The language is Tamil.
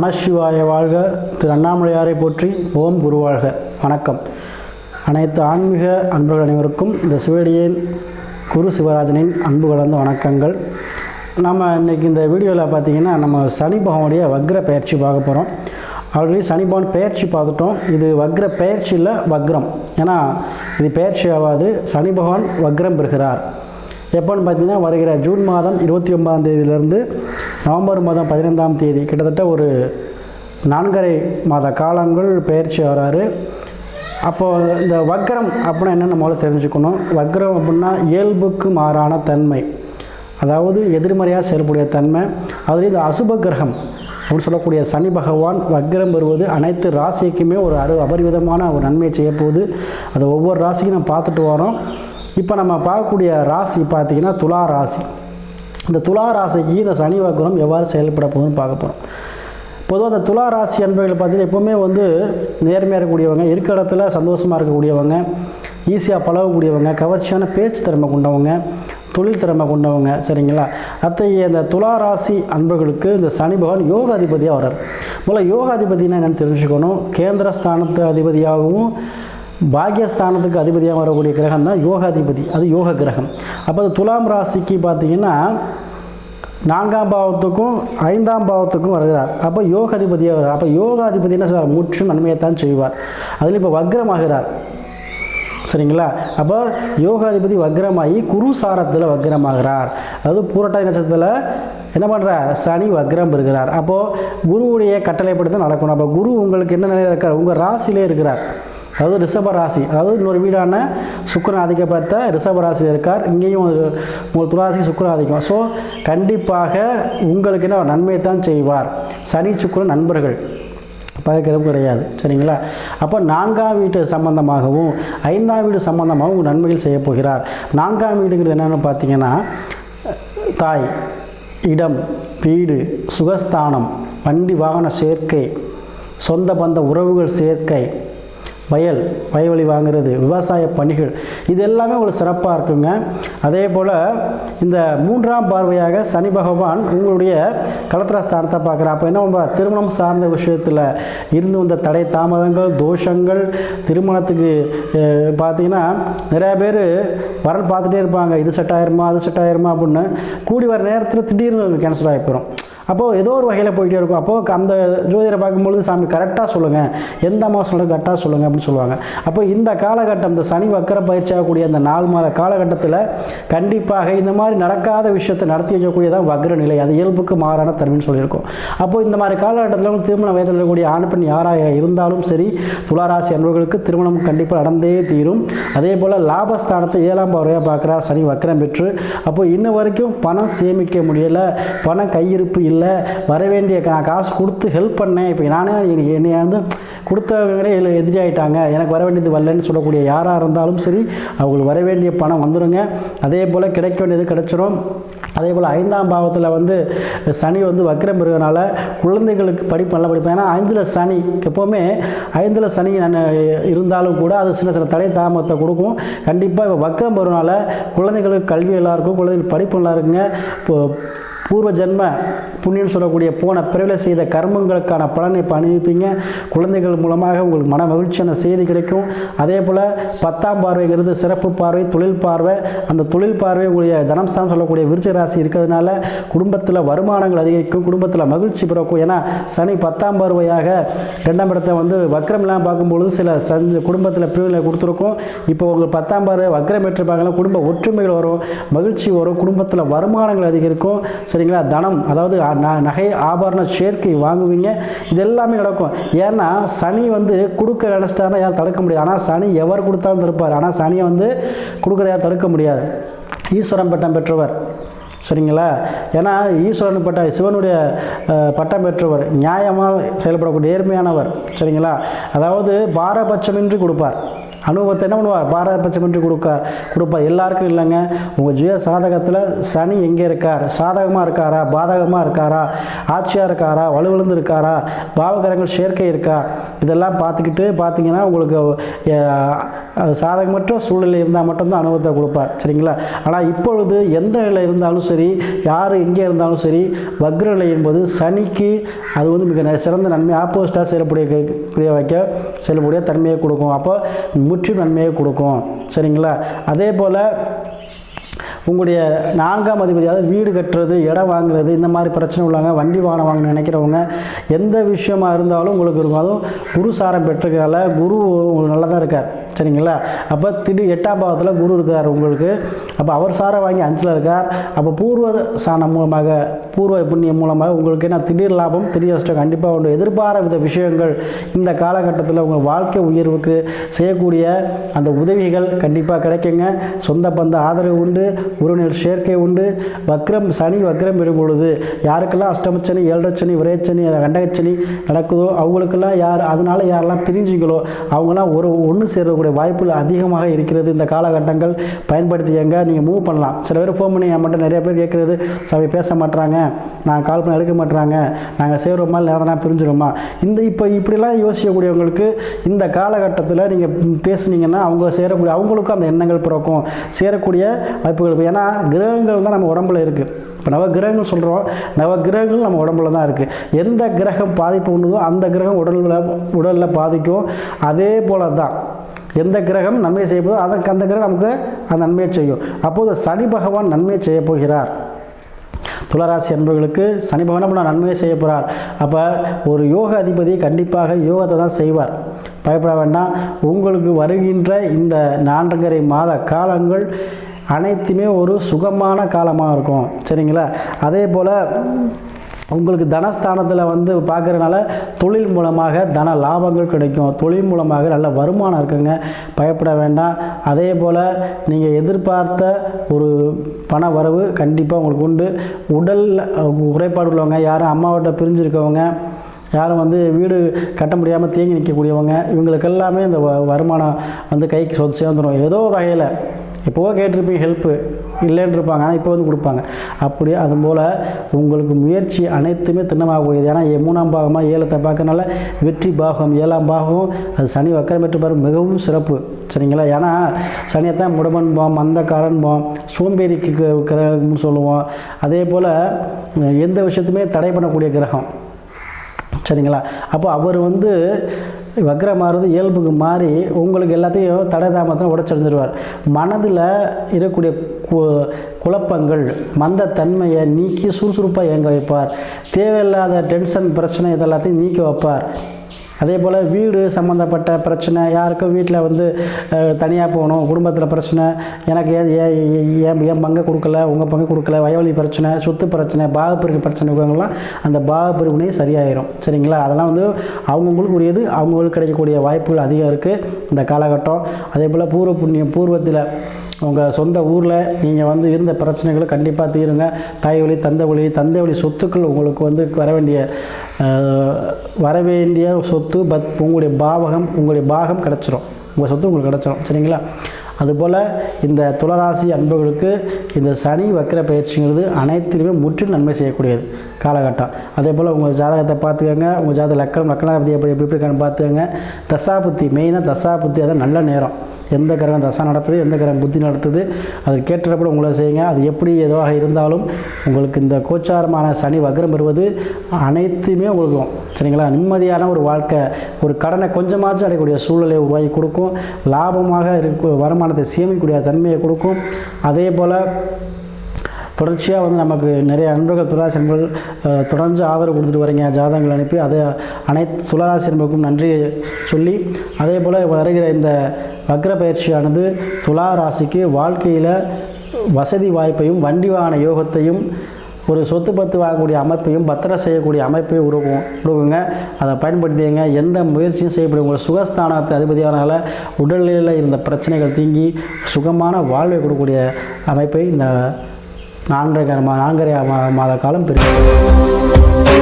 நமசிவாய வாழ்க. திரு அண்ணாமலையாரை போற்றி ஓம் குருவாழ்க வணக்கம். அனைத்து ஆன்மீக அன்பர்கள் அனைவருக்கும் இந்த சிவடியின் குரு சிவராஜனின் அன்பு கலந்த வணக்கங்கள். நம்ம இன்றைக்கி இந்த வீடியோவில் பார்த்திங்கன்னா நம்ம சனி பகவானுடைய வக்ர பயிற்சி பார்க்க போகிறோம் ஆல்ரெடி சனி பகவான் பயிற்சி பார்த்துட்டோம். இது வக்ர பயிற்சியில் வக்ரம். ஏன்னா இது பயிற்சி ஆகாது. சனி பகவான் வக்ரம் பெறுகிறார். எப்போன்னு பார்த்தீங்கன்னா வருகிற ஜூன் மாதம் இருபத்தி ஒன்பதாம் தேதியிலிருந்து நவம்பர் மாதம் பதினைந்தாம் தேதி கிட்டத்தட்ட ஒரு நான்கரை மாத காலங்கள் பயிற்சி வராரு அப்போது இந்த வக்ரம் அப்படின்னா என்னென்ன முதல்ல தெரிஞ்சுக்கணும். வக்ரம் அப்படின்னா இயல்புக்கு மாறான தன்மை. அதாவது எதிர்மறையாக செயல்படைய தன்மை. அதுலேயும் இது அசுப கிரகம் அப்படின்னு சொல்லக்கூடிய சனி பகவான் வக்ரம் பெறுவது அனைத்து ராசிக்குமே ஒரு அரு அபரிவிதமான ஒரு நன்மையை செய்ய போகுது அதை ஒவ்வொரு ராசிக்கும் நம்ம பார்த்துட்டு வரோம். இப்போ நம்ம பார்க்கக்கூடிய ராசி பார்த்திங்கன்னா துலா ராசி. இந்த துலா ராசிக்கு இந்த சனி வக்ரம் எவ்வாறு செயல்பட போகுதுன்னு பார்க்க போகிறோம் பொதுவாக அந்த துலா ராசி அன்பர்கள் பார்த்தீங்கன்னா எப்போவுமே வந்து நேர்மையாக இருக்கக்கூடியவங்க இருக்க இடத்துல சந்தோஷமாக இருக்கக்கூடியவங்க ஈஸியாக பழகக்கூடியவங்க கவர்ச்சியான பேச்சு திறமை கொண்டவங்க தொழில் திறமை கொண்டவங்க சரிங்களா? அத்தகைய இந்த துலா ராசி அன்பர்களுக்கு இந்த சனி பகவான் யோகாதிபதியாக வர்றார். முதல்ல யோகாதிபதினா என்னென்னு தெரிஞ்சுக்கணும். கேந்திர ஸ்தானத்து அதிபதியாகவும் பாக்கியஸ்தானத்துக்கு அதிபதியாக வரக்கூடிய கிரகம் தான் யோகாதிபதி. அது யோக கிரகம். அப்போ அது துலாம் ராசிக்கு பார்த்தீங்கன்னா நான்காம் பாவத்துக்கும் ஐந்தாம் பாவத்துக்கும் வருகிறார். அப்போ யோகாதிபதியாக வருகிறார் அப்போ யோகாதிபதி என்ன செய்வார் முற்றும் நன்மையைத்தான் செய்வார். அதில் இப்போ வக்ரமாகிறார். சரிங்களா? அப்போ யோகாதிபதி வக்ரமாகி குரு சாரத்தில் வக்ரமாகிறார். அதாவது பூரட்டாதி நட்சத்திரத்தில் என்ன பண்ணுறார் சனி வக்ரம் பெறுகிறார். அப்போது குருவுடைய கட்டளைப்படுத்த நடக்கணும். அப்போ குரு உங்களுக்கு என்ன நிலையில் இருக்கார்? உங்கள் ராசியிலே இருக்கிறார். அதாவது ரிஷப ராசி. அதாவது இன்னொரு வீடான சுக்கரன் ஆதிக்கப்பட்ட ரிஷப ராசியில் இருக்கார். இங்கேயும் ஒரு- உங்கள் துளாசி சுக்கரன் ஆதிக்கம். ஸோ கண்டிப்பாக உங்களுக்கு என்ன நன்மையை தான் செய்வார். சனி சுக்கரன் நண்பர்கள். பகைக்கிறது கிடையாது. சரிங்களா? அப்போ நான்காம் வீட்டு சம்பந்தமாகவும் ஐந்தாம் வீடு சம்பந்தமாகவும் உங்கள் நன்மைகள் செய்ய போகிறார். நான்காம் வீடுங்கிறது என்னென்னு பார்த்தீங்கன்னா தாய் இடம் வீடு சுகஸ்தானம் வண்டி வாகன சேர்க்கை சொந்த பந்த உறவுகள் சேர்க்கை வயல் வயவெளி வாங்குறது விவசாய பணிகள் இது எல்லாமே ஒரு சிறப்பாக இருக்குங்க. அதே போல் இந்த மூன்றாம் பார்வையாக சனி பகவான் உங்களுடைய கலத்திர ஸ்தானத்தை பார்க்குறேன் அப்போ என்ன திருமணம் சார்ந்த விஷயத்தில் இருந்து வந்த தடை தாமதங்கள் தோஷங்கள் திருமணத்துக்கு பார்த்தீங்கன்னா நிறையா பேர் வரல் பார்த்துட்டே இருப்பாங்க. இது செட் ஆயிருமா அது செட் ஆயிருமா அப்படின்னு கூடி வர நேரத்தில் திடீர்னு கேன்சல் ஆகி போயிடும் அப்போது ஏதோ ஒரு வகையில் போயிட்டே இருக்கும். அப்போது அந்த ஜோதிடரை பார்க்கும்பொழுது சாமி கரெக்டாக சொல்லுங்கள் எந்த மாதம் கரெக்டாக சொல்லுங்கள் அப்படின்னு சொல்லுவாங்க. அப்போ இந்த காலகட்டம் இந்த சனி வக்கர பயிற்சியாகக்கூடிய அந்த நாலு மாத காலகட்டத்தில் கண்டிப்பாக இந்த மாதிரி நடக்காத விஷயத்தை நடத்தி வைக்கக்கூடியதான் வக்ர நிலை. அது இயல்புக்கு மாறான தன்மைன்னு சொல்லியிருக்கோம். அப்போது இந்த மாதிரி காலகட்டத்தில் திருமண வயதில் இருக்கக்கூடிய ஆண் பெண் யாராக இருந்தாலும் சரி துளாராசி அன்பர்களுக்கு திருமணம் கண்டிப்பாக நடந்தே தீரும். அதே போல் லாபஸ்தானத்தை ஏழாம் பார்வையாக பார்க்குறா சனி வக்கரம் பெற்று. அப்போது இன்ன வரைக்கும் பணம் சேமிக்க முடியலை. பணம் கையிருப்பு இல்லை. வர வேண்டிய கா- காசு கொடுத்து ஹெல்ப் பண்ணேன். இப்போ நானே என்னை- வந்து கொடுத்தவங்களே இதில் ஆயிட்டாங்க எனக்கு வர வேண்டியது வரலன்னு சொல்லக்கூடிய யாராக இருந்தாலும் சரி அவங்களுக்கு வர வேண்டிய பணம் வந்துடுங்க அதே போல் கிடைக்க வேண்டியது கிடைச்சிரும். அதே போல் ஐந்தாம் பாவத்தில் வந்து சனி வந்து வக்கரம் பெறுவதனால குழந்தைகளுக்கு படிப்பு நல்லா படிப்பேன். ஏன்னா ஐந்தில் சனி எப்போவுமே ஐந்தில் சனி நான் இருந்தாலும் கூட அது சில சில தடை தாமதத்தை கொடுக்கும். கண்டிப்பாக இப்போ வக்கரம் பெறுவதனால குழந்தைகளுக்கு கல்வி நல்லா இருக்கும் குழந்தைகளுக்கு படிப்பு நல்லா இருக்குங்க. இப்போ பூர்வ ஜென்ம புண்ணியம் சொல்லக்கூடிய போன பிறவில் செய்த கர்மங்களுக்கான பலனை இப்போ அனுபவிப்பீங்க. குழந்தைகள் மூலமாக உங்களுக்கு மன மகிழ்ச்சியான செய்தி கிடைக்கும். அதே போல் பத்தாம் பார்வைங்கிறது சிறப்பு பார்வை தொழில் பார்வை. அந்த தொழில் பார்வை உங்களுடைய தனம்ஸ்தானம் சொல்லக்கூடிய விருச்சிக ராசி இருக்கிறதுனால குடும்பத்தில் வருமானங்கள் அதிகரிக்கும் குடும்பத்தில் மகிழ்ச்சி பிறக்கும். ஏன்னா சனி பத்தாம் பார்வையாக ரெண்டாம் இடத்தை வந்து வக்ரம்லாம் பார்க்கும்பொழுது சில சஞ்ச குடும்பத்தில் பிரிவில் கொடுத்துருக்கோம். இப்போ உங்களுக்கு பத்தாம் பார்வை வக்ரம் பெற்றிருப்பாங்கன்னா குடும்ப ஒற்றுமைகள் வரும் மகிழ்ச்சி வரும் குடும்பத்தில் வருமானங்கள் அதிகரிக்கும். சரிங்களா? தனம் அதாவது ந- நகை ஆபரண சேர்க்கை வாங்குவீங்க. இது எல்லாமே நடக்கும். ஏன்னா சனி வந்து கொடுக்க நினச்சிட்டாருன்னா யாரும் தடுக்க முடியாது. ஆனால் சனி எவர் கொடுத்தாலும் தடுப்பார். ஆனால் சனியை வந்து கொடுக்குற யாரும் தடுக்க முடியாது. ஈஸ்வரன் பட்டம் பெற்றவர். சரிங்களா? ஏன்னா ஈஸ்வரன் பட்ட சிவனுடைய பட்டம் பெற்றவர். நியாயமாக செயல்படக்கூடிய நேர்மையானவர். சரிங்களா? அதாவது பாரபட்சமின்றி கொடுப்பார். அனுபவத்தை என்ன பண்ணுவார் பாரபட்சமின்றி கொடுக்க கொடுப்பார் எல்லாருக்கும் இல்லைங்க. உங்கள் ஜுய சாதகத்தில் சனி எங்கே இருக்கார்? சாதகமாக இருக்காரா? பாதகமாக இருக்காரா? ஆட்சியாக இருக்காரா? வலுவிழுந்து இருக்காரா பாவகரங்கள் சேர்க்கை இருக்கா? இதெல்லாம் பார்த்துக்கிட்டு பார்த்தீங்கன்னா உங்களுக்கு சாதகமற்ற சூழ்நிலை இருந்தால் மட்டும்தான் அனுபவத்தை கொடுப்பார். சரிங்களா? ஆனால் இப்பொழுது எந்த நிலை இருந்தாலும் சரி யார் எங்கே இருந்தாலும் சரி வக்ர நிலை என்பது சனிக்கு அது வந்து மிக சிறந்த நன்மை. ஆப்போசிட்டாக செயல்படக்கூடிய வைக்க செயல்படிய தன்மையை கொடுக்கும். அப்போ முற்றிலும் நன்மையை கொடுக்கும். சரிங்களா? அதே போல் உங்களுடைய நான்காம் அதிபதி அதாவது வீடு கட்டுறது இடம் வாங்குறது இந்த மாதிரி பிரச்சனை உள்ளவங்க வண்டி வாகனம் வாங்க நினைக்கிறவங்க எந்த விஷயமா இருந்தாலும் உங்களுக்கு இருக்கும். அதுவும் குரு சாரம் பெற்றிருக்கிறதால குரு உங்களுக்கு நல்லா தான் இருக்கார். சரிங்களா? அப்போ திடீர் எட்டாம் பாவத்தில் குரு இருக்கார் உங்களுக்கு. அப்போ அவர் சாரம் வாங்கி அஞ்சில் இருக்கார். அப்போ பூர்வ சாணம் மூலமாக பூர்வ புண்ணியம் மூலமாக உங்களுக்கு என்ன திடீர் லாபம் திடீர் அஷ்டம் கண்டிப்பாக உண்டு. எதிர்பாராத வித விஷயங்கள் இந்த காலகட்டத்தில் உங்கள் வாழ்க்கை உயர்வுக்கு செய்யக்கூடிய அந்த உதவிகள் கண்டிப்பாக கிடைக்குங்க. சொந்த பந்த ஆதரவு உண்டு. உறவினர் சேர்க்கை உண்டு. வக்ரம் சனி வக்ரம் பெறும் பொழுது யாருக்கெல்லாம் அஷ்டமச்சனி ஏழரைச்சனி விரைச்சனி கண்டகச்சனி நடக்குதோ அவங்களுக்கெல்லாம் யார் அதனால யாரெல்லாம் பிரிஞ்சுங்களோ அவங்களாம் ஒரு ஒன்று சேரக்கூடிய வாய்ப்புகள் அதிகமாக இருக்கிறது. இந்த காலகட்டங்கள் பயன்படுத்தியங்க நீங்கள் மூவ் பண்ணலாம். சில பேர் ஃபோன் பண்ணி என் மட்டும் நிறைய பேர் கேட்குறது சபை பேச மாட்டுறாங்க நான் கால் பண்ண எடுக்க மாட்டுறாங்க நாங்கள் சேருவோமா இல்லை நேரம் பிரிஞ்சிருமா? இந்த இப்போ இப்படிலாம் யோசிக்கக்கூடியவங்களுக்கு இந்த காலகட்டத்தில் நீங்கள் பேசுனீங்கன்னா அவங்க சேரக்கூடிய அவங்களுக்கும் அந்த எண்ணங்கள் பிறக்கும். சேரக்கூடிய வாய்ப்புகள் இப்போ ஏன்னா கிரகங்கள் தான் நம்ம உடம்புல இருக்குது இப்போ நவ கிரகங்கள் சொல்கிறோம் நவ கிரகங்கள் நம்ம உடம்புல தான் இருக்குது எந்த கிரகம் பாதிப்பு உண்டுதோ அந்த கிரகம் உடலில் உடலில் பாதிக்கும். அதே போல தான் எந்த கிரகம் நன்மை செய்ய போதோ அதற்கு அந்த கிரகம் நமக்கு அந்த நன்மையை செய்யும். அப்போது சனி பகவான் நன்மையை செய்ய போகிறார். துளராசி என்பவர்களுக்கு சனி பகவான் நம்ம நன்மையை செய்ய போகிறார் அப்போ ஒரு யோக அதிபதி கண்டிப்பாக யோகத்தை தான் செய்வார். பயப்பட வேண்டாம். உங்களுக்கு வருகின்ற இந்த நான்கரை மாத காலங்கள் அனைத்துமே ஒரு சுகமான காலமாக இருக்கும். சரிங்களா? அதே போல் உங்களுக்கு தனஸ்தானத்தில் வந்து பார்க்குறதுனால தொழில் மூலமாக தன லாபங்கள் கிடைக்கும். தொழில் மூலமாக நல்ல வருமானம் இருக்குங்க. பயப்பட வேண்டாம். அதே போல் நீங்கள் எதிர்பார்த்த ஒரு பண வரவு கண்டிப்பாக உங்களுக்கு உண்டு. உடல் குறைபாடு உள்ளவங்க யாரும் அம்மாவிட்ட பிரிஞ்சிருக்கவங்க யாரும் வந்து வீடு கட்ட முடியாமல் தேங்கி நிற்கக்கூடியவங்க இவங்களுக்கு எல்லாமே இந்த வ- வருமானம் வந்து கைக்கு சொத்து சேர்ந்துடும் ஏதோ ஒரு வகையில் எப்போவோ கேட்டிருப்பீங்க ஹெல்ப்பு இல்லைன்னு இருப்பாங்க ஆனால் இப்போ வந்து கொடுப்பாங்க. அப்படி அதுபோல் உங்களுக்கு முயற்சி அனைத்துமே திண்ணமாகக்கூடியது. ஏன்னா மூணாம் பாகமாக ஏலத்தை பார்க்கறனால வெற்றி பாகம் ஏழாம் பாகம் அது சனி வக்கரம் பெற்று பாரு மிகவும் சிறப்பு. சரிங்களா? ஏன்னா சனியைத்தான் முடமன்போம் மந்தக்காரன்போம் சோம்பேறிக்கு க- கிரகம்னு சொல்லுவோம். அதே போல் எந்த விஷயத்துமே தடை பண்ணக்கூடிய கிரகம். சரிங்களா? அப்போ அவர் வந்து வக்ரமாகிறது இயல்புக்கு மாறி உங்களுக்கு எல்லாத்தையும் தடை தாமதத்தில் உடச்சடைஞ்சிருவார் மனதில் இருக்கக்கூடிய கு- குழப்பங்கள் மந்தத்தன்மையை நீக்கி சுறுசுறுப்பாக இயங்க வைப்பார். தேவையில்லாத டென்ஷன் பிரச்சனை இதெல்லாத்தையும் நீக்கி வைப்பார். அதே போல் வீடு சம்மந்தப்பட்ட பிரச்சனை யாருக்கும் வீட்டில் வந்து தனியாக போகணும் குடும்பத்தில் பிரச்சனை எனக்கு ஏன் ஏன் ஏன் ஏன் என் பங்கை கொடுக்கல உங்கள் பங்கு கொடுக்கல வயவழி பிரச்சனை சொத்து பிரச்சனை பாகப்பிரிவு பிரச்சனை இருக்கவங்கலாம் அந்த பாகப்பிரிவினை சரியாயிரும். சரிங்களா? அதெல்லாம் வந்து அவங்கவுங்களுக்கு உரியது அவங்களுக்கு கிடைக்கக்கூடிய வாய்ப்புகள் அதிகம் இருக்குது இந்த காலகட்டம். அதே போல் பூர்வ புண்ணியம் பூர்வத்தில் உங்கள் சொந்த ஊரில் நீங்கள் வந்து இருந்த பிரச்சனைகளை கண்டிப்பாக தீருங்க. தாய் வழி தந்தை வழி தந்தை வழி சொத்துக்கள் உங்களுக்கு வந்து வர வேண்டிய வர வேண்டிய சொத்து பத் உங்களுடைய பாவகம் உங்களுடைய பாகம் கிடச்சிரும். உங்கள் சொத்து உங்களுக்கு கிடச்சிரும். சரிங்களா? அதுபோல் இந்த துளராசி அன்பர்களுக்கு இந்த சனி வக்கர பயிற்சிங்கிறது அனைத்திலுமே முற்றிலும் நன்மை செய்யக்கூடியது காலகட்டம். அதே போல் உங்கள் ஜாதகத்தை பார்த்துக்கோங்க. உங்கள் ஜாதக லக்கணம் லக்கணாபதி எப்படி எப்படி எப்படி இருக்கான்னு பார்த்துக்கோங்க. தசாபுத்தி மெயினாக தசாபுத்தி அதான் நல்ல நேரம். எந்த கிரகம் தசை நடத்துது எந்த கிரகம் புத்தி நடத்துது அது கேட்டப்பட உங்களை செய்யுங்க. அது எப்படி எதுவாக இருந்தாலும் உங்களுக்கு இந்த கோச்சாரமான சனி வக்ரம் பெறுவது அனைத்துமே உங்களுக்கு சரிங்களா? நிம்மதியான ஒரு வாழ்க்கை ஒரு கடனை கொஞ்சமாச்சும் அடையக்கூடிய சூழ்நிலையை உருவாக்கி கொடுக்கும். லாபமாக இருக்க வருமானத்தை சேமிக்கக்கூடிய தன்மையை கொடுக்கும். அதே போல் தொடர்ச்சியாக வந்து நமக்கு நிறைய நண்பர்கள் துளாராசி தொடர்ந்து ஆதரவு கொடுத்துட்டு வரீங்க ஜாதகங்கள் அனுப்பி அதை அனைத்து துளாராசி நன்றி சொல்லி அதே போல் வருகிற இந்த வக்ர பயிற்சியானது துலா ராசிக்கு வாழ்க்கையில் வசதி வாய்ப்பையும் வண்டி வாகன யோகத்தையும் ஒரு சொத்து பத்து வாங்கக்கூடிய அமைப்பையும் பத்திரம் செய்யக்கூடிய அமைப்பையும் உருவம் உருவுங்க. அதை பயன்படுத்திங்க எந்த முயற்சியும் செய்யப்படும் உங்கள் சுகஸ்தானத்தை அதிபதியானால உடல்நிலையில் இருந்த பிரச்சனைகள் தீங்கி சுகமான வாழ்வை கொடுக்கக்கூடிய அமைப்பை இந்த நான்கரை நான்கரை மாத காலம் பெறுகிறது